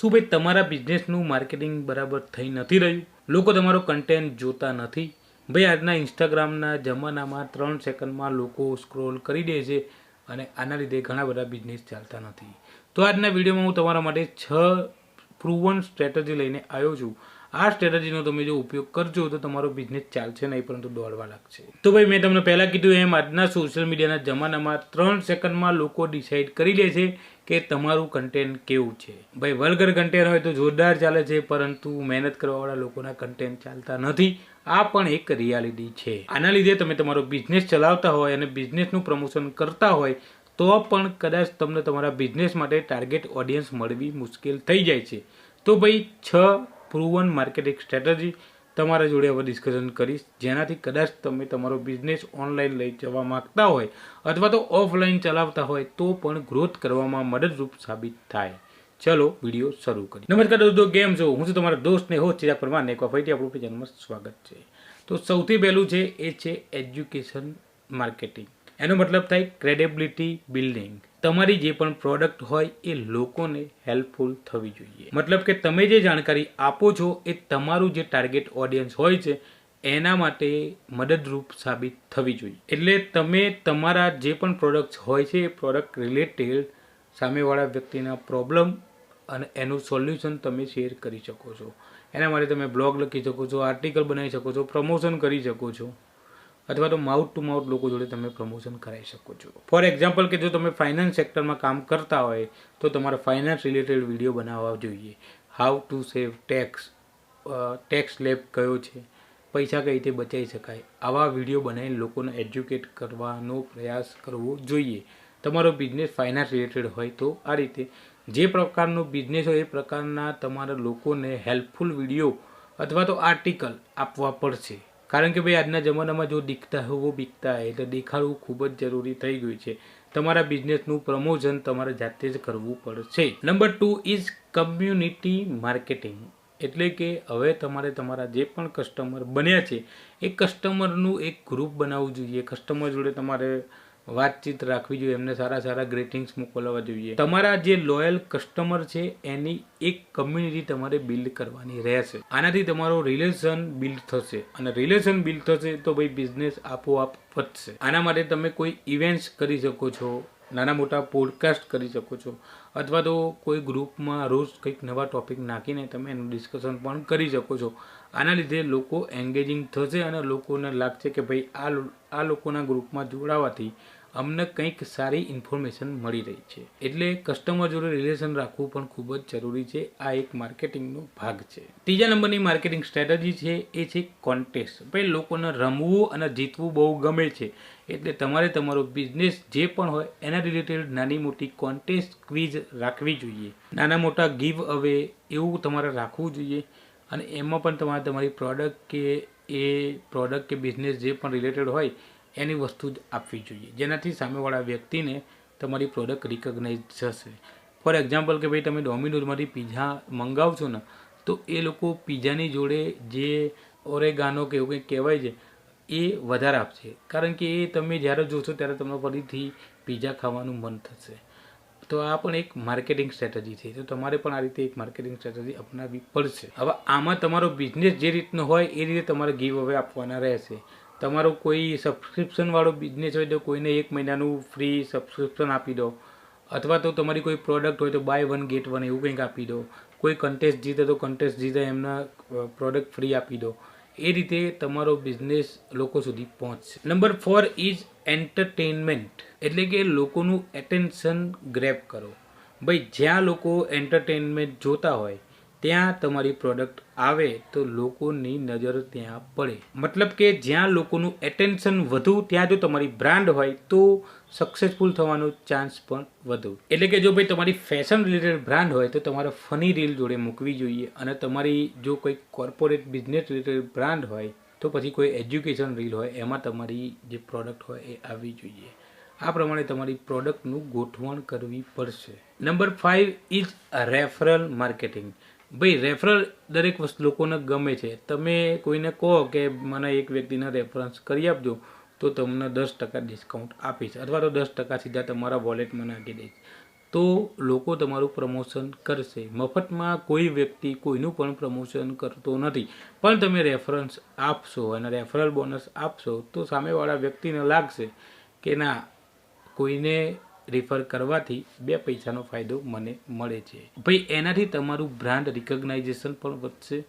શું ભાઈ તમારા બિઝનેસનું માર્કેટિંગ બરાબર થઈ નથી રહ્યું? લોકો તમારો કન્ટેન્ટ જોતા નથી. ભાઈ આજના ઇન્સ્ટાગ્રામના જમાનામાં ત્રણ સેકન્ડમાં લોકો સ્ક્રોલ કરી દે છે અને આના લીધે ઘણા બધા બિઝનેસ ચાલતા નથી. તો આજના વિડીયોમાં હું તમારા માટે છ પ્રૂવન સ્ટ્રેટજી લઈને આવ્યો છું. આ સ્ટ્રેટેજીનો તમે જો ઉપયોગ કરજો તો તમારો બિઝનેસ ચાલશે નહીં, પરંતુ દોડવા લાગશે. તો ભાઈ મેં તમને પહેલાં કીધું એમ, આજના સોશિયલ મીડિયાના જમાનામાં ત્રણ સેકન્ડમાં લોકો ડિસાઇડ કરી લે છે કે તમારું કન્ટેન્ટ કેવું છે? ભાઈ, વલ્ગર કન્ટેન્ટ હોય તો જોરદાર ચાલે છે, પરંતુ મહેનત કરવાવાળા લોકોના કન્ટેન્ટ ચાલતા નથી. આ પણ એક રિયાલિટી છે. આના લીધે તમે તમારો બિઝનેસ ચલાવતા હોય અને બિઝનેસનું પ્રમોશન કરતા હોય, તો પણ કદાચ તમને તમારા બિઝનેસ માટે ટાર્ગેટ ઓડિયન્સ મળવી મુશ્કેલ થઈ જાય છે. તો ભાઈ, છ પ્રુવન માર્કેટિંગ સ્ટ્રેટેજી તમારા જોડે હવે ડિસ્કશન કરીશ. જેનાથી કદાચ તમે તમારો બિઝનેસ ઓનલાઈન લઈ જવા માગતા હોય અથવા તો ઓફલાઈન ચલાવતા હોય તો પણ ગ્રોથ કરવામાં મદદરૂપ સાબિત થાય. ચલો વીડિયો શરૂ કરીએ. નમસ્કાર દોસ્તો, કેમ છો? હું છું તમારા દોસ્તને હો ચિરાગ પરમાર ને ફરીથી આપણું ચેનલમાં સ્વાગત છે. તો સૌથી પહેલું છે, એ છે એજ્યુકેશન માર્કેટિંગ એનો મતલબ થાય ક્રેડિબિલિટી બિલ્ડિંગ તમારી જે પણ પ્રોડક્ટ હોય એ લોકોને હેલ્પફુલ થવી જોઈએ. મતલબ કે તમે જે જાણકારી આપો છો એ તમારું જે ટાર્ગેટ ઓડિયન્સ હોય છે, એના માટે મદદરૂપ સાબિત થવી જોઈએ. એટલે તમે તમારા જે પણ પ્રોડક્ટ્સ હોય છે એ પ્રોડક્ટ રિલેટેડ સામેવાળા વ્યક્તિના પ્રોબ્લેમ અને એનું સોલ્યુશન તમે શેર કરી શકો છો. એના માટે તમે બ્લોગ લખી શકો છો આર્ટિકલ બનાવી શકો છો પ્રમોશન કરી શકો છો. અથવા તો માઉથ ટુ માઉથ લોકો જોડે તમે પ્રમોશન કરાવી શકો છો. ફોર એક્ઝામ્પલ કે જો તમે ફાઇનાન્સ સેક્ટરમાં કામ કરતા હોય, તો તમારે ફાઇનાન્સ રિલેટેડ વીડિયો બનાવવા જોઈએ. How to save tax tax slab કયો છે? પૈસા કઈ રીતે બચાવી શકાય? આવા વીડિયો બનાવીને લોકોને એજ્યુકેટ કરવાનો પ્રયાસ કરવો જોઈએ. તમારો બિઝનેસ ફાઇનાન્સ રિલેટેડ હોય તો આ રીતે. જે પ્રકારનો બિઝનેસ હોય એ પ્રકારના તમારા લોકોને હેલ્પફુલ વીડિયો અથવા તો આર્ટિકલ આપવા પડશે. કારણ કે ભાઈ આજના જમાનામાં જો દીખતા હોવો બીકતા એટલે દેખાડવું ખૂબ જ જરૂરી થઈ ગયું છે. તમારા બિઝનેસનું પ્રમોશન તમારે જાતે જ કરવું પડશે. Number two is community marketing એટલે કે હવે તમારે તમારા જે પણ કસ્ટમર બન્યા છે, એ કસ્ટમરનું એક ગ્રુપ બનાવવું જોઈએ. કસ્ટમર જોડે તમારે વાતચીત રાખવી જોઈએ, એમને સારા સારા ગ્રેટિંગ્સ મોકલવા જોઈએ. તમારા જે લોયલ કસ્ટમર છે, એની એક કમ્યુનિટી તમારે બિલ્ડ કરવાની રહેશે. આનાથી તમારો રિલેશન બિલ્ડ થશે. અને રિલેશન બિલ્ડ થશે તો ભાઈ બિઝનેસ આપોઆપ વધશે. આના માટે તમે કોઈ ઇવેન્ટ્સ કરી શકો છો, નાના મોટા પોડકાસ્ટ કરી શકો છો, અથવા તો કોઈ ગ્રુપમાં રોજ કંઈક નવા ટોપિક નાખીને તમે એનું ડિસ્કશન પણ કરી શકો છો. આના લીધે લોકો એન્ગેજિંગ થશે અને લોકોને લાગશે કે ભાઈ આ આ લોકોના ગ્રુપમાં જોડાવાથી અમને કંઈક સારી ઇન્ફોર્મેશન મળી રહી છે. એટલે કસ્ટમર જોડે રિલેશન રાખવું પણ ખૂબ જ જરૂરી છે. આ એક માર્કેટિંગનો ભાગ છે. ત્રીજા નંબરની માર્કેટિંગ સ્ટ્રેટજી છે, એ છે કોન્ટેસ્ટ ભાઈ, લોકોને રમવું અને જીતવું બહુ ગમે છે. એટલે તમારે તમારો બિઝનેસ જે પણ હોય, એના રિલેટેડ નાની મોટી કોન્ટેસ્ટ ક્વિઝ રાખવી જોઈએ. નાના મોટા ગીવ અવે એવું તમારે રાખવું જોઈએ. અને એમાં પણ તમારે તમારી પ્રોડક્ટ કે એ પ્રોડક્ટ કે બિઝનેસ જે પણ રિલેટેડ હોય એની વસ્તુ જ આપવી જોઈએ. જેનાથી સામેવાળા વ્યક્તિને તમારી પ્રોડક્ટ રિકગ્નાઇઝ થશે. ફોર એક્ઝામ્પલ કે ભાઈ તમે ડોમિનોઝમાંથી પીઝા મંગાવશો ને, તો એ લોકો પીઝાની જોડે જે ઓરેગાનો કે એવું કંઈક કહેવાય છે, એ વધારે આપશે. કારણ કે એ તમે જ્યારે જોશો ત્યારે તમને ફરીથી પીઝા ખાવાનું મન થશે. તો આ પણ એક માર્કેટિંગ સ્ટ્રેટેજી છે. તો તમારે પણ આ રીતે એક માર્કેટિંગ સ્ટ્રેટેજી અપનાવવી પડશે. હવે આમાં તમારો બિઝનેસ જે રીતનો હોય એ રીતે તમારે ગીવ અવે આપવાના રહેશે. તમારો કોઈ સબસ્ક્રિપ્શનવાળો બિઝનેસ હોય તો કોઈને એક મહિનાનું ફ્રી સબસ્ક્રિપ્શન આપી દો. અથવા તો તમારી કોઈ પ્રોડક્ટ હોય તો બાય વન ગેટ વન એવું કંઈક આપી દો. કોઈ કન્ટેસ્ટ જીતે તો કન્ટેસ્ટ જીતે, એમના પ્રોડક્ટ ફ્રી આપી દો. એ રીતે તમારો બિઝનેસ લોકો સુધી પહોંચશે. નંબર ફોર ઇઝ એન્ટરટેનમેન્ટ એટલે કે લોકોનું એટેન્શન ગ્રેપ કરો. ભાઈ, જ્યાં લોકો એન્ટરટેનમેન્ટ જોતા હોય ત્યાં તમારી પ્રોડક્ટ આવે તો લોકોની નજર ત્યાં પડે. મતલબ કે જ્યાં લોકોનું એટેન્શન વધુ, ત્યાં જો તમારી બ્રાન્ડ હોય તો સક્સેસફુલ થવાનો ચાન્સ પણ વધુ. એટલે કે જો ભાઈ તમારી ફેશન રિલેટેડ બ્રાન્ડ હોય તો તમારે ફની રીલ જોડે મૂકવી જોઈએ અને તમારી જો કોઈ કોર્પોરેટ બિઝનેસ રિલેટેડ બ્રાન્ડ હોય તો પછી કોઈ એજ્યુકેશન રીલ હોય, એમાં તમારી જે પ્રોડક્ટ હોય એ આવવી જોઈએ. આ પ્રમાણે તમારી પ્રોડક્ટનું ગોઠવણ કરવી પડશે. Number five is referral marketing ભાઈ રેફરલ દરેક વસ્તુ લોકોને ગમે છે. તમે કોઈને કહો કે મને એક વ્યક્તિના રેફરન્સ કરી આપજો, તો તમને દસ ટકા ડિસ્કાઉન્ટ આપીશ અથવા તો દસ ટકા સીધા તમારા વોલેટમાં નાખી દઈશ. તો લોકો તમારું પ્રમોશન કરશે. મફતમાં કોઈ વ્યક્તિ કોઈનું પણ પ્રમોશન કરતો નથી. પણ તમે રેફરન્સ આપશો અને રેફરલ બોનસ આપશો, તો સામેવાળા વ્યક્તિને લાગશે કે ના, કોઈને રિફર કરવાથી બે પૈસાનો ફાયદો મને મળે છે. ભાઈ, એનાથી તમારું બ્રાન્ડ રિકગ્નાઇઝેશન પણ વધશે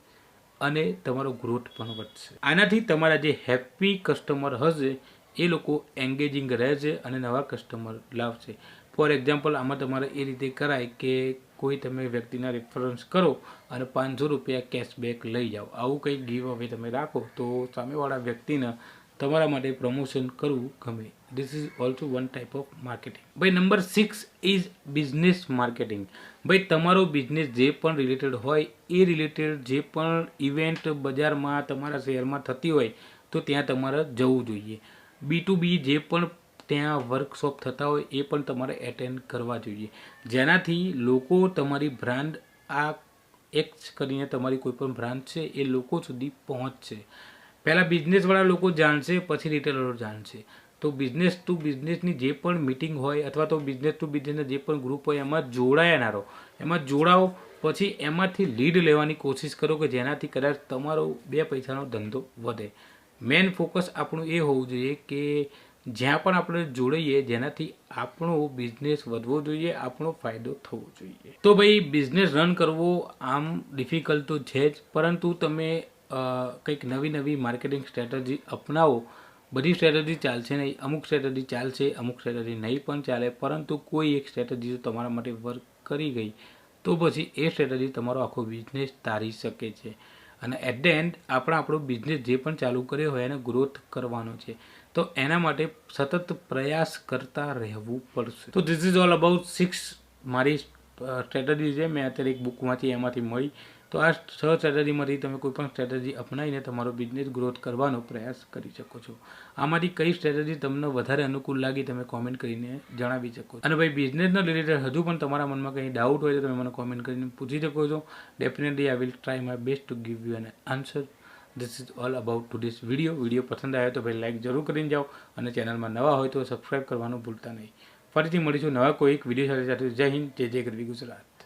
અને તમારો ગ્રોથ પણ વધશે. આનાથી તમારા જે હેપી કસ્ટમર હશે, એ લોકો એન્ગેજિંગ રહેશે અને નવા કસ્ટમર લાવશે. ફોર એક્ઝામ્પલ આમાં તમારે એ રીતે કરાય કે કોઈ તમે વ્યક્તિના રેફરન્સ કરો અને પાંચસો રૂપિયા કેશબેક લઈ જાઓ. આવું કંઈક ગીવ અવે તમે રાખો તો સામેવાળા વ્યક્તિને તમારા માટે પ્રમોશન કરવું ગમે. This is also one type of marketing ભાઈ number six is business marketing ભાઈ, તમારો બિઝનેસ જે પણ રિલેટેડ હોય, એ રિલેટેડ જે પણ ઇવેન્ટ બજારમાં તમારા શહેરમાં થતી હોય, તો ત્યાં તમારે જવું જોઈએ. બી ટુ બી જે પણ ત્યાં વર્કશોપ થતા હોય, એ પણ તમારે એટેન્ડ કરવા જોઈએ. જેનાથી લોકો તમારી બ્રાન્ડ આ એક્સ કરીને તમારી કોઈ પણ બ્રાન્ડ છે, એ લોકો સુધી પહોંચશે. પહેલાં બિઝનેસવાળા લોકો જાણશે, પછી રિટેલરો જાણશે. તો બિઝનેસ ટુ બિઝનેસની જે પણ મિટિંગ હોય અથવા તો બિઝનેસ ટુ બિઝનેસના જે પણ ગ્રુપ હોય, એમાં જોડાયા રહો એમાં જોડાઓ, પછી એમાંથી લીડ લેવાની કોશિશ કરો કે જેનાથી કદાચ તમારો બે પૈસાનો ધંધો વધે. મેન ફોકસ આપણું એ હોવું જોઈએ કે જ્યાં પણ આપણે જોડાઈએ, જેનાથી આપણો બિઝનેસ વધવો જોઈએ, આપણો ફાયદો થવો જોઈએ. તો ભાઈ બિઝનેસ રન કરવો આમ ડિફિકલ્ટ તો છે જ, પરંતુ તમે કંઈક નવી નવી માર્કેટિંગ સ્ટ્રેટજી અપનાવો. બધી સ્ટ્રેટજી ચાલશે નહીં, અમુક સ્ટ્રેટજી ચાલશે, અમુક સ્ટ્રેટજી નહીં પણ ચાલે, પરંતુ કોઈ એક સ્ટ્રેટજી જો તમારા માટે વર્ક કરી ગઈ, તો પછી એ સ્ટ્રેટજી તમારો આખો બિઝનેસ તારી શકે છે. અને એટ ધ એન્ડ આપણે આપણો બિઝનેસ જે પણ ચાલુ કર્યો હોય એને ગ્રોથ કરવાનો છે. તો એના માટે સતત પ્રયાસ કરતા રહેવું પડશે. તો this is all about six મારી સ્ટ્રેટેજી છે, મેં અત્યારે એક બુકમાંથી એમાંથી મળી. તો આ છ સ્ટ્રેટજીમાંથી તમે કોઈ પણ સ્ટ્રેટેજી અપનાવીને તમારો બિઝનેસ ગ્રોથ કરવાનો પ્રયાસ કરી શકો છો. આમાંથી કઈ સ્ટ્રેટજી તમને વધારે અનુકૂળ લાગી તમે કોમેન્ટ કરીને જણાવી શકો અને ભાઈ બિઝનેસના રિલેટેડ હજુ પણ તમારા મનમાં કંઈ ડાઉટ હોય તો તમે મને કોમેન્ટ કરીને પૂછી શકો છો. Definitely I will try my best to give you an answer this is all about to this video video પસંદ આવ્યો તો ભાઈ લાઇક જરૂર કરીને જાઓ. અને ચેનલમાં નવા હોય તો સબસ્ક્રાઈબ કરવાનું ભૂલતા નહીં. ફરીથી મળીશું નવા કોઈક વીડિયો સાથે સાથે. જય હિન્દ જય જય ગરવી ગુજરાત.